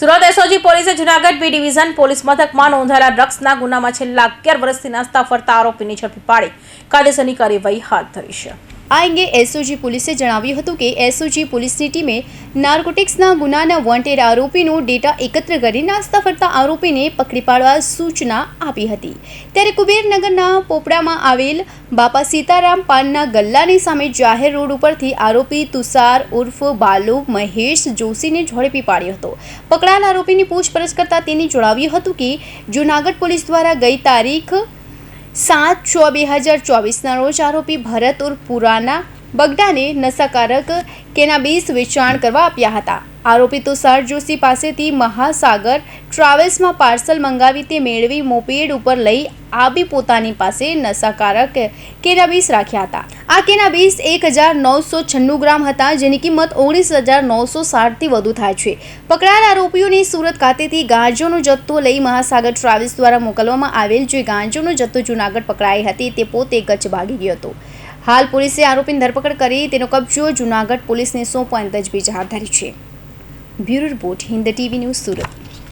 Surat SOG પોલીસે Junagadh B division police મથકમાં નોંધાયેલા ડ્રગ્સના ગુનામાં છેલ્લા અગિયાર વર્ષથી નાસ્તા ફરતા આરોપીની ઝડપી પાડી. કાયદેસરની કાર્યવાહી હાથ ધરી છે. આ અંગે એસઓજી પોલીસે જણાવ્યું હતું કે એસઓજી પોલીસની ટીમે નાર્કોટિક્સના ગુનાના વોન્ટેડ આરોપીનો ડેટા એકત્ર કરી નાસ્તા ફરતા આરોપીને પકડી પાડવા સૂચના આપી હતી. ત્યારે કુબેરનગરના પોપડામાં આવેલ બાપા સીતારામ પાનના ગલ્લાની સામે જાહેર રોડ ઉપરથી આરોપી તુષાર ઉર્ફ બાલુ મહેશ જોશીને ઝડપી પાડ્યો હતો. પકડાયેલ આરોપીની પૂછપરછ કરતાં તેને જણાવ્યું હતું કે જૂનાગઢ પોલીસ દ્વારા ગઈ તારીખ સાત છ બે હજાર ચોવીસના રોજ આરોપી ભરત ઉર્ફ પુરાના બગડાને નશાકારક કેનાબીસ વેચાણ કરવા આપ્યા હતા. આરોપી તુષાર જોશી પાસેથી મહાસાગર ટ્રાવેલ્સમાં પાર્સલ મંગાવી તે મેળવી મોપેડ ઉપર લઈ આવી પોતાની પાસે નશાકારક કેનાબીસ રાખ્યા હતા. આ કેનાબીસ એક હજાર નવસો છન્નું ગ્રામ હતા, જેની કિંમત ઓગણીસ હજાર નવસો સાઠથી વધુ થાય છે. પકડાયેલ આરોપીઓને સુરત ખાતેથી ગાંજોનો જથ્થો લઈ મહાસાગર ટ્રાવેલ્સ દ્વારા મોકલવામાં આવેલ જે ગાંજોનો જથ્થો જૂનાગઢ પકડાઈ હતી, તે પોતે કચ્છ ભાગી ગયો હતો. હાલ પોલીસે આરોપીની ધરપકડ કરી તેનો કબજો જૂનાગઢ પોલીસને સોંપવાની તજવીજ હાથ ધરી છે. Bureau Report, Hinda TV News, Surat.